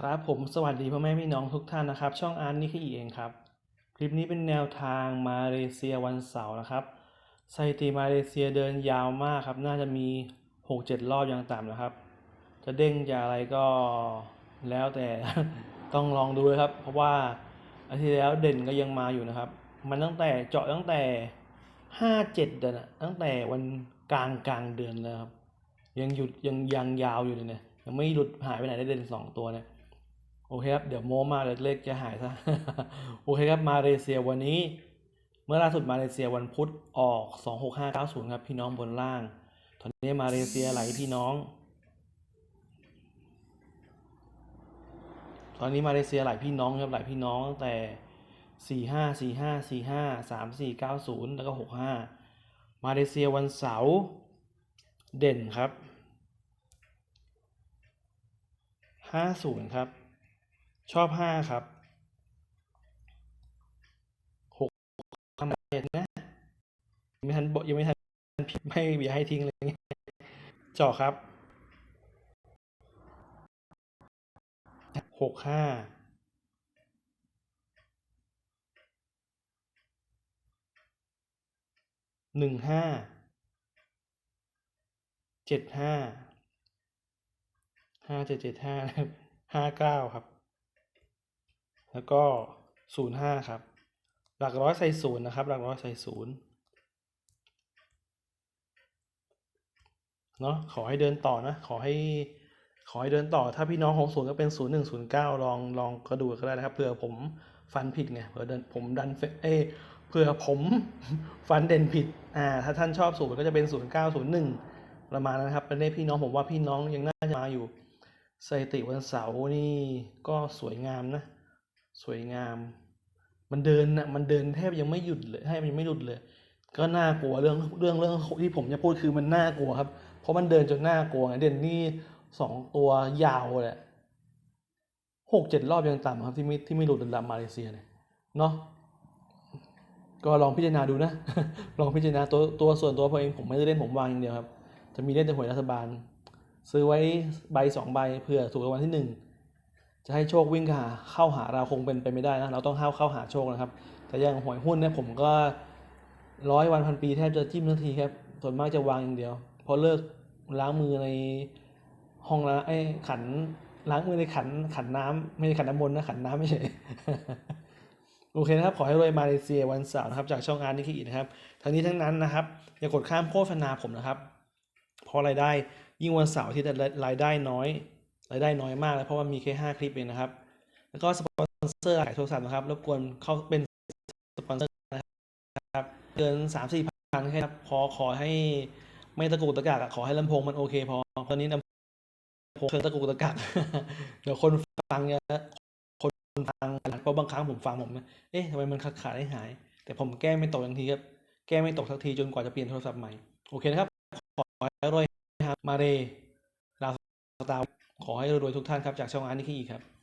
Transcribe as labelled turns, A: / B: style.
A: ครับผมสวัสดีพ่อแม่พี่น้องทุกท่านนะครับ ช่องอาร์ตนี่คืออีเองครับ คลิปนี้เป็นแนวทางมาเลเซียวันเสาร์นะครับสถิติมาเลเซียเดินยาวมากครับ น่าจะมี 6-7 รอบอย่างต่ำนะครับ จะเด้งจะอะไรก็แล้วแต่ต้องลองดูเลยครับ เพราะว่าอาทิตย์แล้วเด่นก็ยังมาอยู่นะครับ มันตั้งแต่เจาะตั้งแต่ 5-7 เดือนตั้งแต่วันกลางกลางเดือนเลยครับ ยังหยุดยังยังยาวอยู่เลยเนี่ยยังไม่หลุดหายไปไหนได้เด่นสองตัวเนี่ย โอเคครับ เดี๋ยวโมมาเล็กๆจะหายซะ โอเคครับ มาเลเซียวันนี้ เมื่อล่าสุดมาเลเซียวันพุธออก 26590 ครับ พี่น้องบนล่าง ตอนนี้มาเลเซียไหลพี่น้อง ตอนนี้มาเลเซียไหลพี่น้องครับไหลพี่น้องตั้งแต่45 45 45 34 90แล้วก็65มาเลเซียวันเสาร์เด่นครับ50ครับ ชอบ5ครับ6ทำเด่นนะยังไม่ทันบอกยังไม่ทันผิดไม่เบียร์ให้ทิ้งเลยเงี้เจาะครับหกห้าหนึ่งห้าเจ็ดห้าห้าเจ็ดเจ็ดห้าห้าเก้าครับ แล้วก็ศูนย์ห้าครับ หลักร้อยใส่ศูนย์นะครับ หลักร้อยใส่ศูนย์เนาะขอให้เดินต่อนะ ขอให้ขอให้เดินต่อถ้าพี่น้องของศูนย์ก็เป็นศูนย์หนึ่งศูนย์เก้าลองลองกระดูก็ได้นะครับเผื่อผมฟันผิดไงเผื่อดผมดันเอเผื่อผมฟันเด่นผิดอ่าถ้าท่านชอบศูนย์ก็จะเป็นศูนย์เก้าศูนย์หนึ่งประมาณนั้นครับเป็นเลขพี่น้องผมว่าพี่น้องยังน่าจะมาอยู่สถิติวันเสาร์นี่ก็สวยงามนะ สวยงาม มันเดินนะมันเดินแทบยังไม่หยุดเลยให้มันยังไม่หยุดเลย ก็น่ากลัวเรื่องเรื่องเรื่องที่ผมจะพูดคือมันน่ากลัวครับ เพราะมันเดินจนน่ากลัวไงเด่นนี่สองตัวยาวเลยอะหกเจ็ดรอบยังต่ำครับที่ไม่ที่ไม่หลุดระดับมาเลเซียเนี่ยเนาะก็ลองพิจารณาดูนะ ลองพิจารณาตัวตัวส่วนตัวผมเองผมไม่ได้เล่นผมวางอย่างเดียวครับ จะมีเล่นแต่หวยรัฐบาล ซื้อไว้ใบสองใบเผื่อถูกรางวัลที่หนึ่ง จะให้โชควิ่งหาเข้าหาเราคงเป็นไปไม่ได้นะเราต้องเข้าเข้าหาโชคนะครับ แต่อย่างหวยหุ้นเนี่ยผมก็ร้อยวันพันปีแทบจะจิ้มทันทีครับส่วนมากจะวางอย่างเดียว พอเลิกล้างมือในห้องล้างไอ้ขันล้างมือในขันขันน้ำไม่ใช่ขันน้ำมนต์นะขันน้ำไม่ใช่โอเคนะครับ ขอให้รวยมาเลเซียวันเสาร์นะครับ จากช่องอาร์นิคินะครับ ทั้งนี้ทั้งนั้นนะครับ อย่ากดข้ามโฆษณาผมนะครับ เพราะรายได้ยิ่งวันเสาร์ที่รายได้น้อย รายได้น้อยมากเลยเพราะว่ามีแค่ 5 คลิปเองนะครับ แล้วก็สปอนเซอร์ขายโทรศัพท์นะครับรบกวนเข้าเป็นสปอนเซอร์นะครับเกิน3 4พันแค่ครับพอขอให้ไม่ตะกุกตะกักขอให้ลำโพงมันโอเคพอตอนนี้ลำโพงเชิญตะกุกตะกักเดี๋ยวคนฟังเยอะคนฟังเพราะบางครั้งผมฟังผมนะเอ๊ะทำไมมันขาดขาดให้หาย แต่ผมแก้ไม่ตกทันทีครับแก้ไม่ตกสักทีจนกว่าจะเปลี่ยนโทรศัพท์ใหม่ โอเคนะครับ ขอให้รวยครับมาเรลาสตาร์ ขอให้รวยทุกท่านครับ จากช่องอาร์นิคีครับ